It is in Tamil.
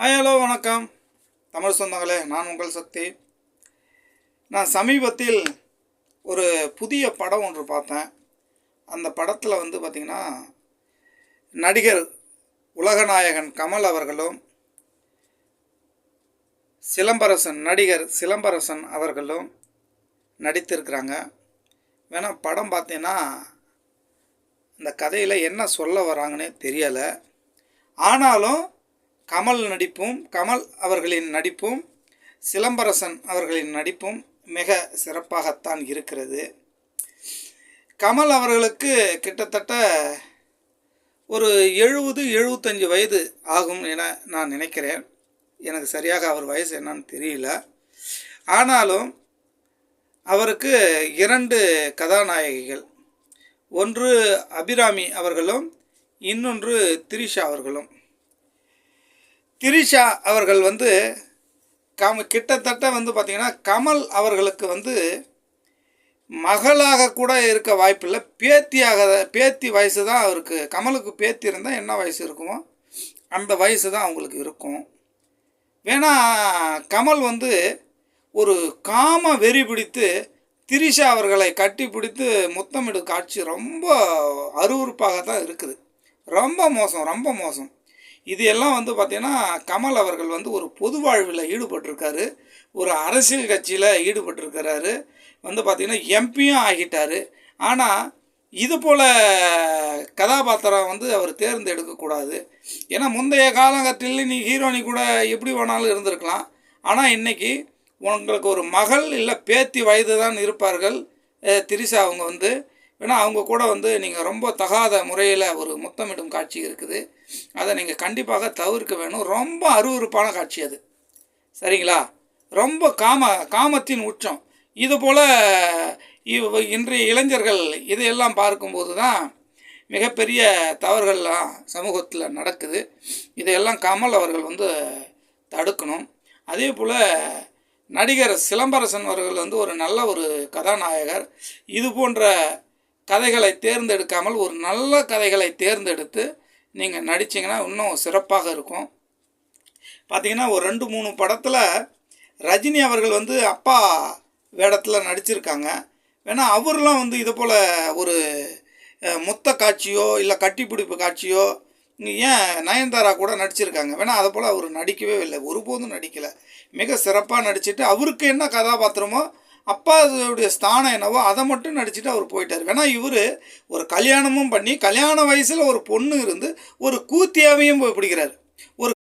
ஹாய் ஹலோ வணக்கம். தமிழ் சொந்தங்களே நான் உங்கள் சக்தி. நான் சமீபத்தில் ஒரு புதிய படம் ஒன்று பார்த்தேன். அந்த படத்தில் வந்து பார்த்திங்கன்னா நடிகர் உலகநாயகன் கமல் அவர்களும் சிலம்பரசன் நடிகர் சிலம்பரசன் அவர்களும் நடித்திருக்கிறாங்க. வேணால் படம் பார்த்தீங்கன்னா இந்த கதையில் என்ன சொல்ல வராங்கன்னே தெரியலை. ஆனாலும் கமல் நடிப்பும் கமல் அவர்களின் நடிப்பும் சிலம்பரசன் அவர்களின் நடிப்பும் மிக சிறப்பாகத்தான் இருக்கிறது. கமல் அவர்களுக்கு கிட்டத்தட்ட ஒரு எழுபது எழுபத்தஞ்சு வயது ஆகும் என நான் நினைக்கிறேன். எனக்கு சரியாக அவர் வயசு என்னன்னு தெரியல. ஆனாலும் அவருக்கு இரண்டு கதாநாயகிகள் ஒன்று அபிராமி அவர்களும் இன்னொன்று திரிஷா அவர்களும். திரிஷா அவர்கள் வந்து கம் கிட்டத்தட்ட வந்து பார்த்திங்கன்னா கமல் அவர்களுக்கு வந்து மகளாக கூட இருக்க வாய்ப்பில்லை. பேத்தியாக பேத்தி வயசு தான் அவருக்கு கமலுக்கு பேத்தி இருந்தால் என்ன வயசு இருக்குமோ அந்த வயசு தான் அவங்களுக்கு இருக்கும். வேணா கமல் வந்து ஒரு காம வெறி பிடித்து திரிஷா அவர்களை கட்டி பிடித்து முத்தமிடு காட்சி ரொம்ப அருவறுப்பாக தான் இருக்குது. ரொம்ப மோசம் ரொம்ப மோசம். இது எல்லாம் வந்து பார்த்திங்கன்னா கமல் அவர்கள் வந்து ஒரு பொது வாழ்வில் ஈடுபட்டிருக்காரு. ஒரு அரசியல் கட்சியில் ஈடுபட்டிருக்கிறாரு. வந்து பார்த்திங்கன்னா எம்பியும் ஆகிட்டார். ஆனால் இது போல் கதாபாத்திரம் வந்து அவர் தேர்ந்தெடுக்கக்கூடாது. ஏன்னா முந்தைய காலகட்டத்தில் நீ ஹீரோனி கூட எப்படி வேணாலும் இருந்திருக்கலாம். ஆனால் இன்றைக்கி உங்களுக்கு ஒரு மகள் இல்லை பேத்தி வயது தான் இருப்பார்கள் திரிஷா அவங்க வந்து. ஏன்னா அவங்க கூட வந்து நீங்கள் ரொம்ப தகாத முறையில் ஒரு முத்தமிடும் காட்சி இருக்குது. அதை நீங்கள் கண்டிப்பாக தவிர்க்க வேணும். ரொம்ப அருவருப்பான காட்சி அது. சரிங்களா? ரொம்ப காம காமத்தின் உச்சம். இது போல் இன்றைய இளைஞர்கள் இதையெல்லாம் பார்க்கும்போது தான் மிகப்பெரிய தவறுகள்லாம் சமூகத்தில் நடக்குது. இதையெல்லாம் கமல் அவர்கள் வந்து தடுக்கணும். அதே போல் நடிகர் சிலம்பரசன் அவர்கள் வந்து ஒரு நல்ல ஒரு கதாநாயகர். இது போன்ற கதைகளை தேர்ந்தெடுக்காமல் ஒரு நல்ல கதைகளை தேர்ந்தெடுத்து நீங்கள் நடிச்சிங்கன்னா இன்னும் சிறப்பாக இருக்கும். பார்த்தீங்கன்னா ஒரு ரெண்டு மூணு படத்தில் ரஜினி அவர்கள் வந்து அப்பா வேடத்தில் நடிச்சிருக்காங்க. வேணா அவர்லாம் வந்து இதை போல் ஒரு முத்த காட்சியோ இல்லை கட்டிப்பிடிப்பு காட்சியோ ஏன் நயன்தாரா கூட நடிச்சிருக்காங்க. வேணா அதை போல் அவர் நடிக்கவே இல்லை. ஒருபோதும் நடிக்கலை. மிக சிறப்பாக நடிச்சுட்டு அவருக்கு என்ன கதாபாத்திரமோ அப்பாவுடைய ஸ்தானம் என்னவோ அதை மட்டும் நடிச்சுட்டு அவர் போயிட்டார். வேணா இவர் ஒரு கல்யாணமும் பண்ணி கல்யாண வயசில் ஒரு பொண்ணு இருந்து ஒரு கூத்தியாவையும் போய் பிடிக்கிறார். ஒரு